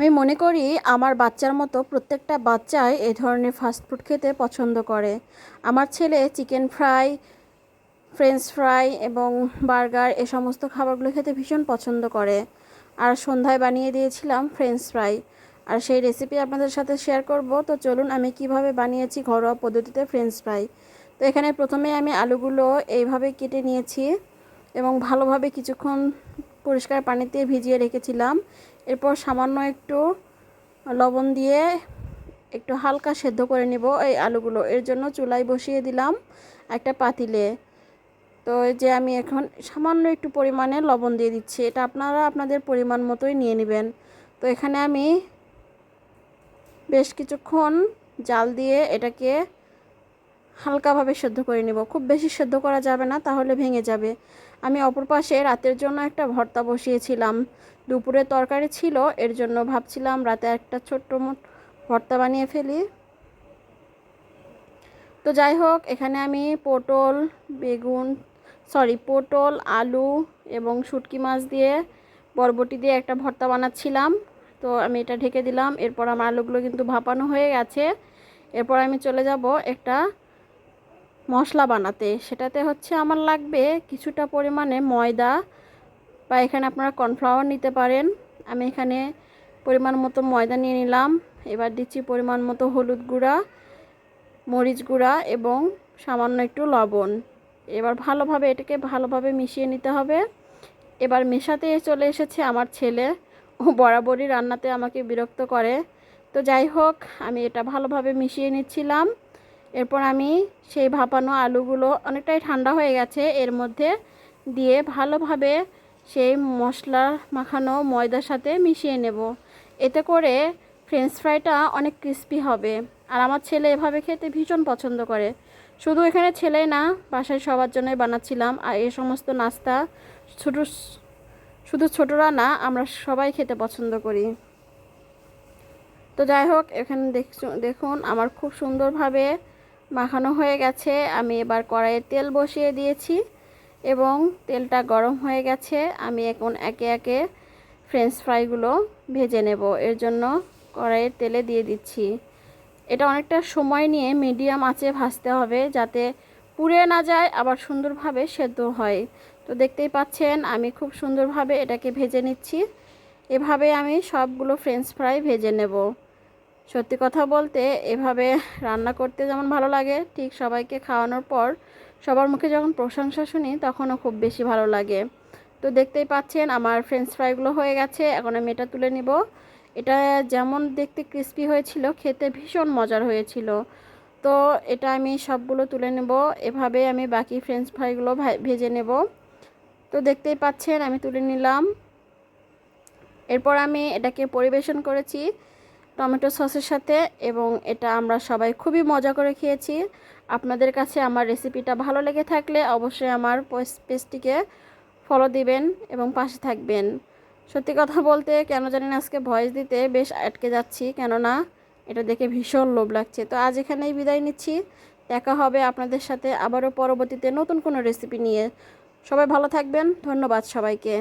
আমি মনে করি আমার বাচ্চার মতো প্রত্যেকটা বাচ্চাই এই ধরনের ফাস্টফুড খেতে পছন্দ করে। আমার ছেলে চিকেন ফ্রাই ফ্রেঞ্চ ফ্রাই এবং বার্গার এ সমস্ত খাবারগুলো খেতে ভীষণ পছন্দ করে। আর সন্ধ্যায় বানিয়ে দিয়েছিলাম ফ্রেঞ্চ ফ্রাই আর সেই রেসিপি আপনাদের সাথে শেয়ার করব। তো চলুন আমি কীভাবে বানিয়েছি ঘরোয়া পদ্ধতিতে ফ্রেঞ্চ ফ্রাই তো এখানে প্রথমে আমি আলুগুলো এইভাবে কেটে নিয়েছি এবং ভালোভাবে কিছুক্ষণ পরিষ্কার পানিতে ভিজিয়ে রেখেছিলাম। এরপর সামান্য একটু লবণ দিয়ে একটু হালকা সেদ্ধ করে নেব এই আলুগুলো। এর জন্য চুলায় বসিয়ে দিলাম একটা পাতিলে। তো যে আমি এখন সামান্য একটু পরিমাণে লবণ দিয়ে দিচ্ছি। এটা আপনারা আপনাদের পরিমাণ মতোই নিয়ে নেবেন। তো এখানে আমি বেশ কিছুক্ষণ জাল দিয়ে এটাকে হালকাভাবে সেদ্ধ করে নেব। খুব বেশি সেদ্ধ করা যাবে না, তাহলে ভেঙে যাবে। আমি অপর পাশে রাতের জন্য একটা ভর্তা বসিয়েছিলাম। দুপুরে তরকারি ছিল, এর জন্য ভাবছিলাম রাতে একটা ছোট্ট মোট ভর্তা বানিয়ে ফেলি। তো যাই হোক, এখানে আমি পটল, বেগুন সরি পটল, আলু এবং শুটকি মাছ দিয়ে বরবটি দিয়ে একটা ভর্তা বানাচ্ছিলাম। তো আমি এটা ঢেকে দিলাম, এরপর আমার আলুগুলো কিন্তু ভাপানো হয়ে গেছে। এরপর আমি চলে যাব একটা মশলা বানাতে। সেটাতে হচ্ছে আমার লাগবে কিছুটা পরিমাণে ময়দা বা এখানে আপনারা কর্নফ্লাওয়ার নিতে পারেন। আমি এখানে পরিমাণ মতো ময়দা নিয়ে নিলাম। এবার দিচ্ছি পরিমাণ মতো হলুদ গুঁড়া, মরিচ গুঁড়া এবং সামান্য একটু লবণ। এবার ভালোভাবে এটাকে ভালোভাবে মিশিয়ে নিতে হবে। এবার মেশাতে চলে এসেছে আমার ছেলে। ও বরাবরই রান্নাতে আমাকে বিরক্ত করে। তো যাই হোক, আমি এটা ভালোভাবে মিশিয়ে নিচ্ছিলাম। এরপর আমি সেই ভাপানো আলুগুলো অনেকটাই ঠান্ডা হয়ে গেছে। এর মধ্যে দিয়ে ভালোভাবে সেই মশলা মাখানো ময়দার সাথে মিশিয়ে নেব। এতে করে ফ্রেঞ্চ ফ্রাইটা অনেক ক্রিস্পি হবে। আর আমার ছেলে এভাবে খেতে ভীষণ পছন্দ করে। শুধু এখানে ছেলে না, বাসায় সবার জন্যই বানাচ্ছিলাম। আর এই সমস্ত নাস্তা ছোটো শুধু ছোটরা না, আমরা সবাই খেতে পছন্দ করি। তো যাই হোক, এখানে দেখুন, আমার খুব সুন্দরভাবে মাখানো হয়ে গেছে। আমি এবার কড়াইয়ে তেল বসিয়ে দিয়েছি এবং তেলটা গরম হয়ে গেছে। আমি এখন একে একে ফ্রেঞ্চ ফ্রাইগুলো ভেজে নেব। এর জন্য কড়াইয়ের তেলে দিয়ে দিচ্ছি। এটা অনেকটা সময় নিয়ে মিডিয়াম আঁচে ভাজতে হবে যাতে পুড়ে না যায়, আবার সুন্দরভাবে সেদ্ধ হয়। তো দেখতেই পাচ্ছেন, আমি খুব সুন্দরভাবে এটাকে ভেজে নিচ্ছি। এভাবে আমি সবগুলো ফ্রেঞ্চ ফ্রাই ভেজে নেব। সত্যি কথা বলতে এভাবে রান্না করতে যেমন ভালো লাগে, ঠিক সবাইকে খাওয়ানোর পর সবার মুখে যখন প্রশংসা শুনি তখনও খুব বেশি ভালো লাগে। তো দেখতেই পাচ্ছেন আমার ফ্রেঞ্চ ফ্রাইগুলো হয়ে গেছে, এখন আমি এটা তুলে নিব। এটা যেমন দেখতে ক্রিস্পি হয়েছিল, খেতে ভীষণ মজার হয়েছিল। তো এটা আমি সবগুলো তুলে নেব, এভাবে আমি বাকি ফ্রেঞ্চ ফ্রাইগুলো ভেজে নেব। তো দেখতেই পাচ্ছেন আমি তুলে নিলাম। এরপর আমি এটাকে পরিবেশন করেছি। টমেটো সসের সাথে এবং এটা আমরা সবাই খুবই মজা করে খেয়েছি। আপনাদের কাছে আমার রেসিপিটা ভালো লেগে থাকলে অবশ্যই আমার পেজটিকে ফলো দিবেন এবং পাশে থাকবেন। সত্যি কথা বলতে, কেন জানি না আজকে ভয়েস দিতে বেশ আটকে যাচ্ছি, কেননা এটা দেখে ভীষণ লোভ লাগছে। তো আজ এখানেই বিদায় নিচ্ছি। দেখা হবে আপনাদের সাথে আবারও পরবর্তীতে নতুন কোনো রেসিপি নিয়ে। সবাই ভালো থাকবেন। ধন্যবাদ সবাইকে।